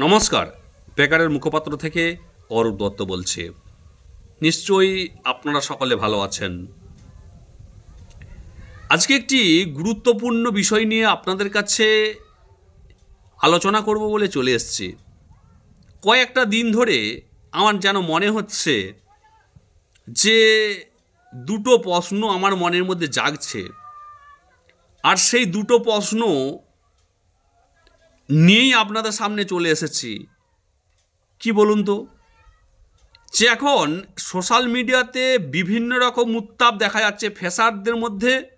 নমস্কার। বেকারের মুখপাত্র থেকে অরূপ দত্ত বলছি। নিশ্চয়ই আপনারা সকলে ভালো আছেন। আজকে একটি গুরুত্বপূর্ণ বিষয় নিয়ে আপনাদের কাছে আলোচনা করব বলে চলে এসেছি। কয়েকটা দিন ধরে আমার যেন মনে হচ্ছে যে দুটো প্রশ্ন আমার মনের মধ্যে জাগছে। আর সেই দুটো প্রশ্ন নিয়েই আপনাদের সামনে চলে এসেছি। কি বলুন তো? যে এখন সোশ্যাল মিডিয়াতে বিভিন্ন রকম উত্তাপ দেখা যাচ্ছে ফেসারদের মধ্যে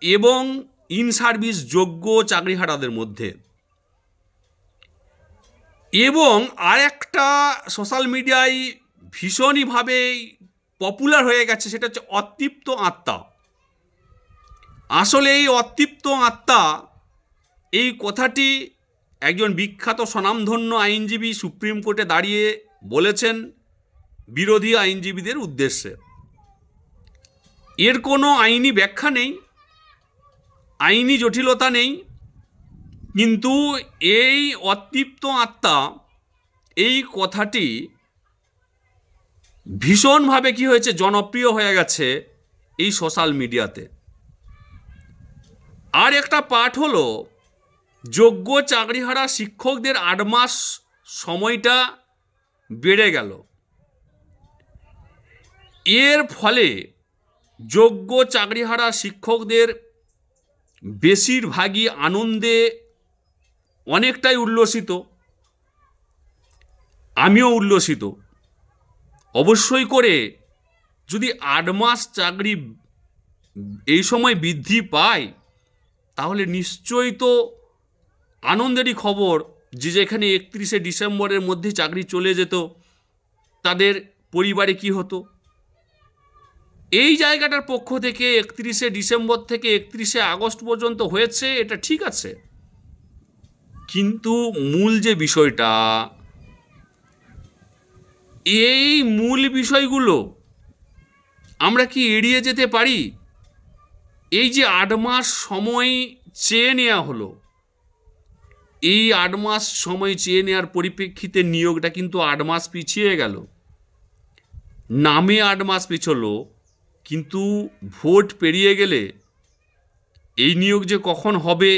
এবং ইন সার্ভিস যোগ্য চাকরিহারাদের মধ্যে। এবং আর একটা সোশ্যাল মিডিয়ায় ভীষণইভাবে পপুলার হয়ে গেছে, সেটা হচ্ছে অতৃপ্ত আত্মা। আসলে এই অতৃপ্ত আত্মা এই কথাটি একজন বিখ্যাত স্বনামধন্য আইনজীবী সুপ্রিম কোর্টে দাঁড়িয়ে বলেছেন বিরোধী আইনজীবীদের উদ্দেশ্যে। এর কোনো আইনি ব্যাখ্যা নেই, আইনি জটিলতা নেই, কিন্তু এই অতৃপ্ত আত্মা, এই কথাটি ভীষণভাবে কি হয়েছে, জনপ্রিয় হয়ে গেছে এই সোশ্যাল মিডিয়াতে। আর একটা পাঠ হলো যোগ্য চাকরিহারা শিক্ষকদের আট মাস সময়টা বেড়ে গেল। এর ফলে যোগ্য চাকরিহারা শিক্ষকদের বেশিরভাগই আনন্দে অনেকটাই উল্লসিত। আমিও উল্লসিত। অবশ্যই করে যদি আট মাস চাকরি এই সময় বৃদ্ধি পায়, তাহলে নিশ্চয়ই তো আনন্দেরই খবর যে যেখানে একত্রিশে ডিসেম্বরের মধ্যে চাকরি চলে যেত, তাদের পরিবারে কি হতো? এই জায়গাটার পক্ষ থেকে একত্রিশে ডিসেম্বর থেকে একত্রিশে আগস্ট পর্যন্ত হয়েছে, এটা ঠিক আছে। কিন্তু মূল যে বিষয়টা, এই মূল বিষয়গুলো আমরা কি এড়িয়ে যেতে পারি? এই যে আট মাস সময় চেয়ে নেওয়া হলো এই আট মাস সময় চেয়ে নেওয়ার পরিপ্রেক্ষিতে নিয়োগটা কিন্তু আট মাস পিছিয়ে গেল। নামে আট মাস পিছলো, কিন্তু ভোট পেরিয়ে গেলে এই নিয়োগ যে কখন হবে,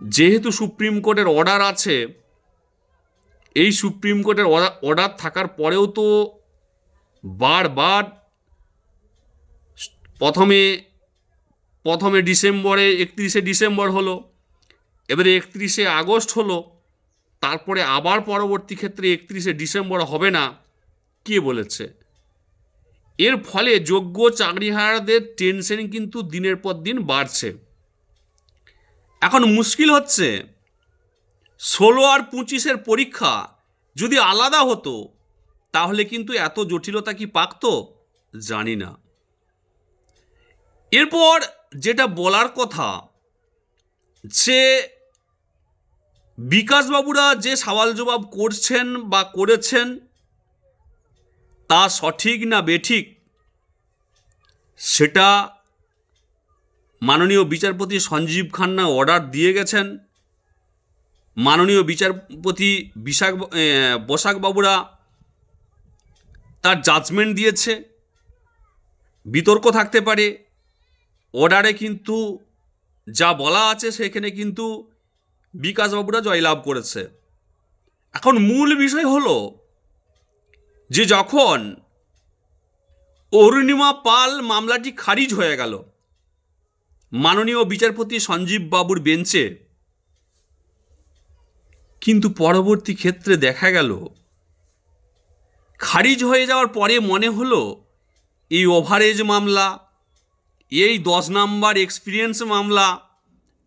যেহেতু সুপ্রিম কোর্টের অর্ডার আছে, এই সুপ্রিম কোর্টের অর্ডার থাকার পরেও তো বারবার প্রথমে প্রথমে ডিসেম্বরে, একত্রিশে ডিসেম্বর হলো। এবারে একত্রিশে আগস্ট হলো, তারপরে আবার পরবর্তী ক্ষেত্রে একত্রিশে ডিসেম্বর হবে না, কে বলেছে? এর ফলে যোগ্য চাকরিহারাদের টেনশন কিন্তু দিনের পর দিন বাড়ছে। এখন মুশকিল হচ্ছে, ষোলো আর পঁচিশের পরীক্ষা যদি আলাদা হতো, তাহলে কিন্তু এত জটিলতা কি পাকতো? জানি না। এরপর যেটা বলার কথা, যে বিকাশবাবুরা যে সওয়াল জবাব করছেন বা করেছেন, তা সঠিক না বেঠিক, সেটা মাননীয় বিচারপতি সঞ্জীব খান্না অর্ডার দিয়ে গেছেন। মাননীয় বিচারপতি বিশাখ বসাকবাবুরা তার জাজমেন্ট দিয়েছে। বিতর্ক থাকতে পারে। অর্ডারে কিন্তু যা বলা আছে সেখানে কিন্তু বিকাশবাবুরা জয়লাভ করেছে। এখন মূল বিষয় হলো যে যখন অরুণিমা পাল মামলাটি খারিজ হয়ে গেল, মাননীয় বিচারপতি সঞ্জীব বাবুর বেঞ্চে, কিন্তু পরবর্তী ক্ষেত্রে দেখা গেল, খারিজ হয়ে যাওয়ার পরে মনে হলো এই ওভারেজ মামলা, এই দশ নাম্বার এক্সপিরিয়েন্স মামলা,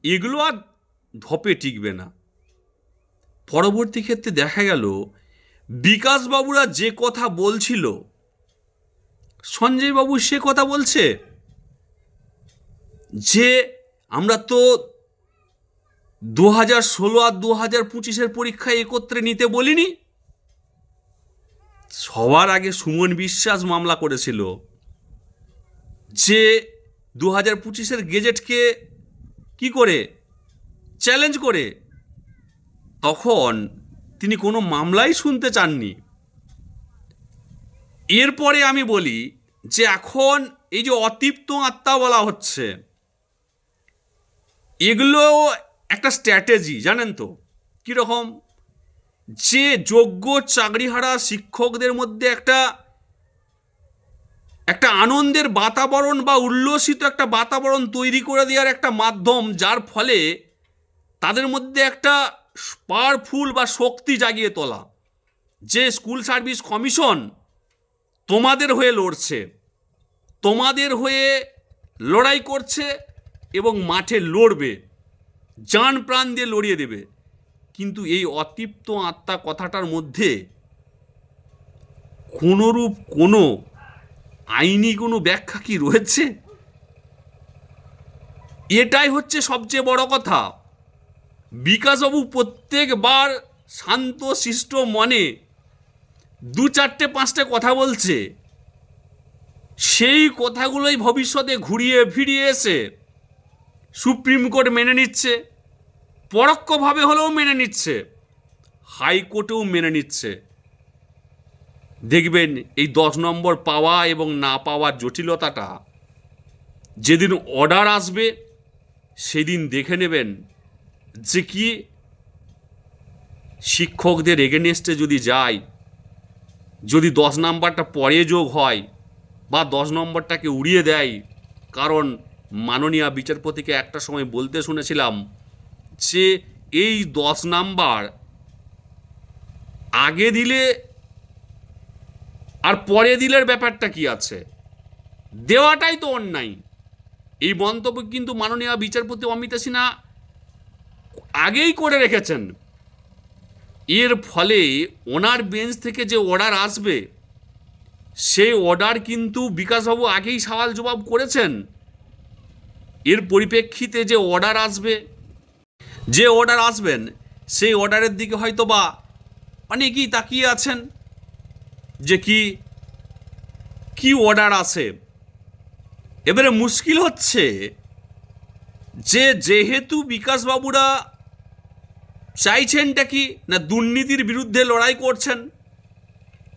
এগুলো আর ধপে টিকবে না। পরবর্তী ক্ষেত্রে দেখা গেল, বিকাশবাবুরা যে কথা বলছিল, সঞ্জয়বাবু সে কথা বলছে যে, আমরা তো দু হাজার ষোলো আর দু হাজার পঁচিশের পরীক্ষা একত্রে নিতে বলিনি। সবার আগে সুমন বিশ্বাস মামলা করেছিল যে দু হাজার পঁচিশের গেজেটকে কি করে চ্যালেঞ্জ করে। তখন তিনি কোনো মামলাই শুনতে চাননি। এরপরে আমি বলি যে এখন এই যে অতৃপ্ত আত্মা বলা হচ্ছে, এগুলো একটা স্ট্র্যাটেজি জানেন তো? কীরকম? যে যোগ্য চাকরিহারা শিক্ষকদের মধ্যে একটা একটা আনন্দের বাতাবরণ বা উল্লসিত একটা বাতাবরণ তৈরি করে দেওয়ার একটা মাধ্যম, যার ফলে তাদের মধ্যে একটা পাওয়ারফুল বা শক্তি জাগিয়ে তোলা। যে স্কুল সার্ভিস কমিশন তোমাদের হয়ে লড়ছে, তোমাদের হয়ে লড়াই করছে এবং মাঠে লড়বে যান প্রাণ দিয়ে লড়িয়ে দেবে। কিন্তু এই অতৃপ্ত আত্মা কথাটার মধ্যে কোনোরূপ কোনো আইনি কোনো ব্যাখ্যা কি রয়েছে? এটাই হচ্ছে সবচেয়ে বড় কথা। বিকাশবাবু প্রত্যেকবার শান্ত, শিষ্ট মনে দু চারটে, পাঁচটা কথা বলছে। সেই কথাগুলোই ভবিষ্যতে ঘুরিয়ে ফিরিয়ে এসে সুপ্রিম কোর্ট মেনে নিচ্ছে, পরোক্ষভাবে হলেও মেনে নিচ্ছে, হাইকোর্টেও মেনে নিচ্ছে। দেখবেন এই দশ নম্বর পাওয়া এবং না পাওয়ার জটিলতাটা, যেদিন অর্ডার আসবে, সেদিন দেখে নেবেন যে কি শিক্ষকদের এগেনেস্টে যদি যায়, যদি দশ নাম্বারটা পরে যোগ হয় বা দশ নম্বরটাকে উড়িয়ে দেয়, কারণ মাননীয় বিচারপতিকে একটা সময় বলতে শুনেছিলাম যে এই দশ নাম্বার আগে দিলে আর পরে দিলের ব্যাপারটা কি আছে? দেওয়াটাই তো অন্যায়। এই মন্তব্য কিন্তু মাননীয় বিচারপতি অমিতা সিনহা আগেই করে রেখেছেন। এর ফলে ওনার বেঞ্চ থেকে যে অর্ডার আসবে, সেই অর্ডার কিন্তু বিকাশবাবু আগেই সওয়াল জবাব করেছেন। এর পরিপ্রেক্ষিতে যে অর্ডার আসবে, যে অর্ডার আসবেন, সেই অর্ডারের দিকে হয়তো বা অনেকেই তাকিয়ে আছেন যে কি কি অর্ডার আসে এবারে মুশকিল হচ্ছে যে যেহেতু বিকাশবাবুরা চাইছেনটা কি না দুর্নীতির বিরুদ্ধে লড়াই করছেন?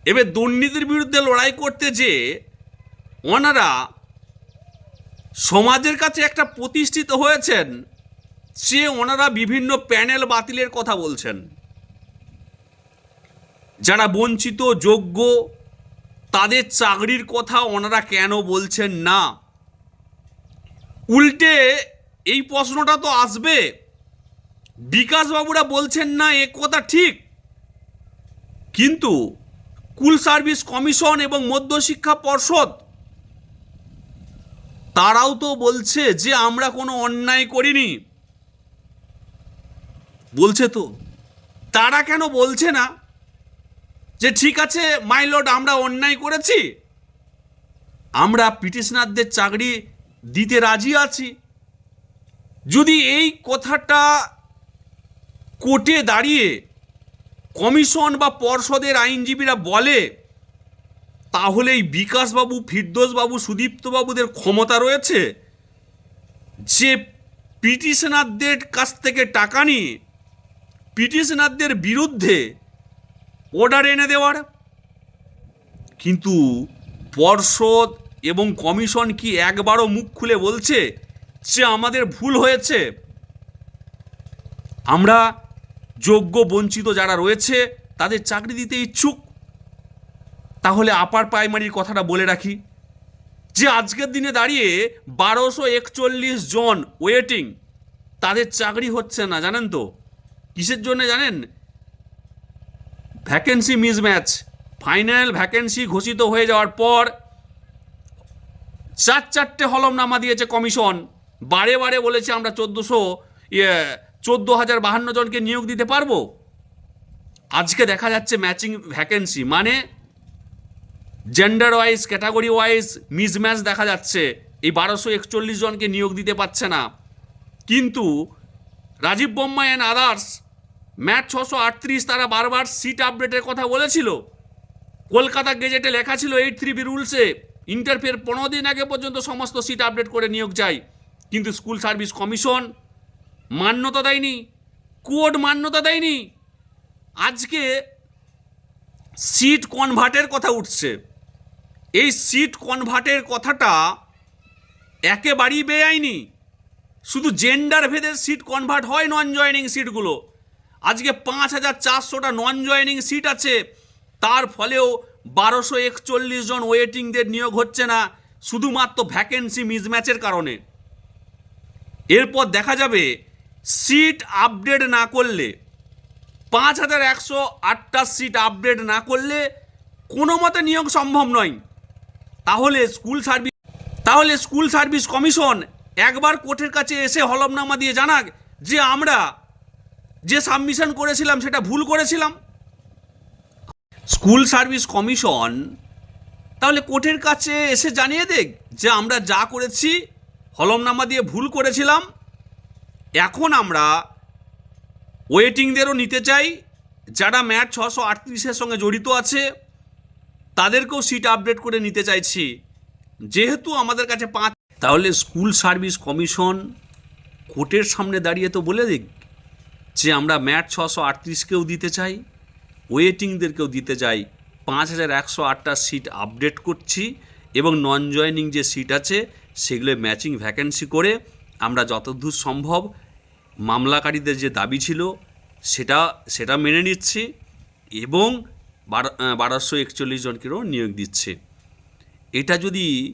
এবার দুর্নীতির বিরুদ্ধে লড়াই করতে যে ওনারা সমাজের কাছে একটা প্রতিষ্ঠিত হয়েছেন, সে ওনারা বিভিন্ন প্যানেল বাতিলের কথা বলছেন। যারা বঞ্চিত, যোগ্য, তাদের চাকরির কথা ওনারা কেন বলছেন না? উল্টে এই প্রশ্নটা তো আসবে। বিকাশবাবুরা বলছেন না, এ কথা ঠিক। কিন্তু স্কুল সার্ভিস কমিশন এবং মধ্যশিক্ষা পর্ষদ, তারাও তো বলছে যে আমরা কোনো অন্যায় করিনি। বলছে তো। তারা কেন বলছে না যে ঠিক আছে মাইলড আমরা অন্যায় করেছি। আমরা পিটিশনারদের চাকরি দিতে রাজি আছি। যদি এই কথাটা কোর্টে দাঁড়িয়ে কমিশন বা পর্ষদের আইনজীবীরা বলে তাহলে এই বিকাশবাবু, ফিরদোসবাবু, সুদীপ্তবাবুদের ক্ষমতা রয়েছে যে পিটিশনারদের কাছ থেকে টাকা নিয়ে পিটিশনারদের বিরুদ্ধে অর্ডার এনে দেওয়ার। কিন্তু পর্ষদ এবং কমিশন কি একবারও মুখ খুলে বলছে যে আমাদের ভুল হয়েছে? আমরা যোগ্য, বঞ্চিত যারা রয়েছে, তাদের চাকরি দিতে ইচ্ছুক। তাহলে আপার প্রাইমারির কথাটা বলে রাখি। যে আজকের দিনে দাঁড়িয়ে বারোশো একচল্লিশ জন ওয়েটিং তাদের চাকরি হচ্ছে না, জানেন তো? কিসের জন্য জানেন? ভ্যাকেন্সি মিসম্যাচ ফাইনাল ভ্যাকেন্সি ঘোষিত হয়ে যাওয়ার পর চার চারটে হলমনামা দিয়েছে কমিশন বারে বারে বলেছে আমরা চোদ্দোশো ইয়ে চোদ্দ হাজার বাহান্ন জনকে নিয়োগ দিতে পারব? আজকে দেখা যাচ্ছে ম্যাচিং ভ্যাকেন্সি মানে gender wise category wise mismatch দেখা যাচ্ছে। এই বারোশো একচল্লিশ জনকে নিয়োগ দিতে পারছে না। কিন্তু Rajib Bomma and others matter ছশো আটত্রিশ তারা বারবার সিট আপডেটের কথা বলেছিল। কলকাতা গেজেটে লেখা ছিল এইট থ্রি বি রুলসে ইন্টারফেয়ার পনেরো দিন আগে পর্যন্ত সমস্ত সিট আপডেট করে নিয়োগ চাই। কিন্তু স্কুল সার্ভিস কমিশন মান্যতা দেয়নি, কোড মান্যতা দেয়নি। আজকে সিট কনভার্টের কথা উঠছে। এই সিট কনভার্টের কথাটা একেবারেই বেআইনি। শুধু জেন্ডার ভেদের সিট কনভার্ট হয় নন জয়নিং সিটগুলো আজকে পাঁচ হাজার চারশোটা নন জয়নিং সিট আছে। তার ফলেও বারোশো একচল্লিশ জন ওয়েটিংদের নিয়োগ হচ্ছে না, শুধুমাত্র ভ্যাকেন্সি মিসম্যাচের কারণে। এরপর দেখা যাবে সিট আপডেট না করলে, পাঁচ হাজার একশো আটটা সিট আপডেট না করলে কোনো মতে নিয়োগ সম্ভব নয়। তাহলে স্কুল সার্ভিস তাহলে স্কুল সার্ভিস কমিশন একবার কোর্টের কাছে এসে হলফনামা দিয়ে জানাক যে আমরা যে সাবমিশন করেছিলাম সেটা ভুল করেছিলাম। স্কুল সার্ভিস কমিশন তাহলে কোর্টের কাছে এসে জানিয়ে দেখ যে আমরা যা করেছি হলমনামা দিয়ে ভুল করেছিলাম। এখন আমরা ওয়েটিংদেরও নিতে চাই, যারা ম্যাট ছশো আটত্রিশের সঙ্গে জড়িত আছে, তাদেরকেও সিট আপডেট করে নিতে চাইছি। যেহেতু আমাদের কাছে পাঁচ তাহলে স্কুল সার্ভিস কমিশন কোর্টের সামনে দাঁড়িয়ে তো বলে দিক যে আমরা ম্যাট ছশো আটত্রিশকেও দিতে চাই ওয়েটিংদেরকেও দিতে চাই। পাঁচ হাজার একশো আটটা সিট আপডেট করছি এবং নন জয়নিং যে সিট আছে, সেগুলো ম্যাচিং ভ্যাকেন্সি করে আমরা যতদূর সম্ভব মামলাকারীদের যে দাবি ছিল, সেটা সেটা মেনে নিচ্ছি এবং বারো বারোশো একচল্লিশ জনকেও নিয়োগ দিচ্ছে। এটা যদি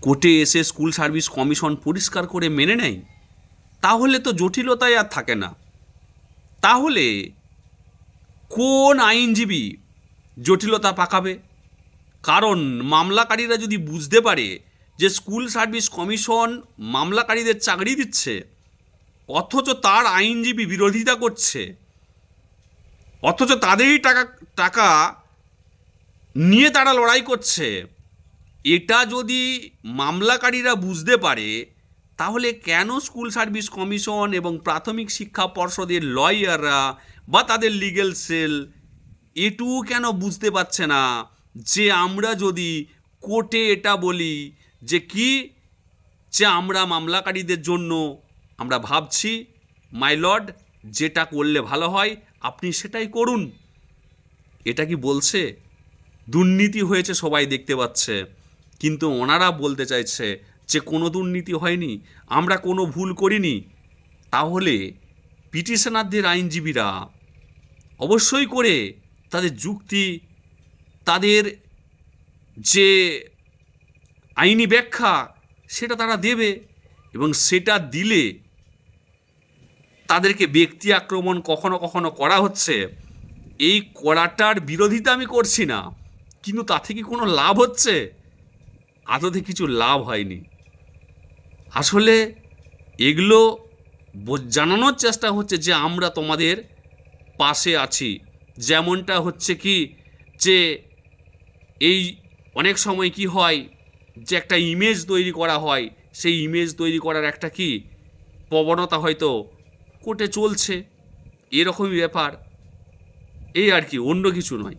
কোর্টে এসে স্কুল সার্ভিস কমিশন পরিষ্কার করে মেনে নেয়, তাহলে তো জটিলতায় আর থাকে না। তাহলে কোন আইনজীবী জটিলতা পাকাবে? কারণ মামলাকারীরা যদি বুঝতে পারে যে স্কুল সার্ভিস কমিশন মামলাকারীদের চাকরি দিচ্ছে, অথচ তার আইনজীবী বিরোধিতা করছে, অথচ তাদেরই টাকা টাকা নিয়ে তারা লড়াই করছে, এটা যদি মামলাকারীরা বুঝতে পারে, তাহলে কেন স্কুল সার্ভিস কমিশন এবং প্রাথমিক শিক্ষা পর্ষদের লয়াররা বা তাদের লিগেল সেল এটুকু কেন বুঝতে পারছে না যে আমরা যদি কোর্টে এটা বলি যে কি যে আমরা মামলাকারীদের জন্য আমরা ভাবছি, মাই লর্ড, যেটা করলে ভালো হয়, আপনি সেটাই করুন। এটা কি বলছে? দুর্নীতি হয়েছে সবাই দেখতে পাচ্ছে। কিন্তু ওনারা বলতে চাইছে যে কোনো দুর্নীতি হয়নি, আমরা কোনো ভুল করিনি। তাহলে পিটিশনারদের আইনজীবীরা অবশ্যই করে তাদের যুক্তি, তাদের যে আইনি ব্যাখ্যা সেটা তারা দেবে এবং সেটা দিলে তাদেরকে ব্যক্তি আক্রমণ কখনো কখনো করা হচ্ছে। এই করাটার বিরোধিতা আমি করছি না, কিন্তু তা থেকে কোনো লাভ হচ্ছে? আদতে কিছু লাভ হয়নি। আসলে এগুলো জানানোর চেষ্টা হচ্ছে যে আমরা তোমাদের পাশে আছি। যেমনটা হচ্ছে কি যে এই অনেক সময় কি হয় যে একটা ইমেজ তৈরি করা হয়, সেই ইমেজ তৈরি করার একটা কি? প্রবণতা হয়তো কোর্টে চলছে। এরকমই ব্যাপার। এই আর কি, অন্য কিছু নয়।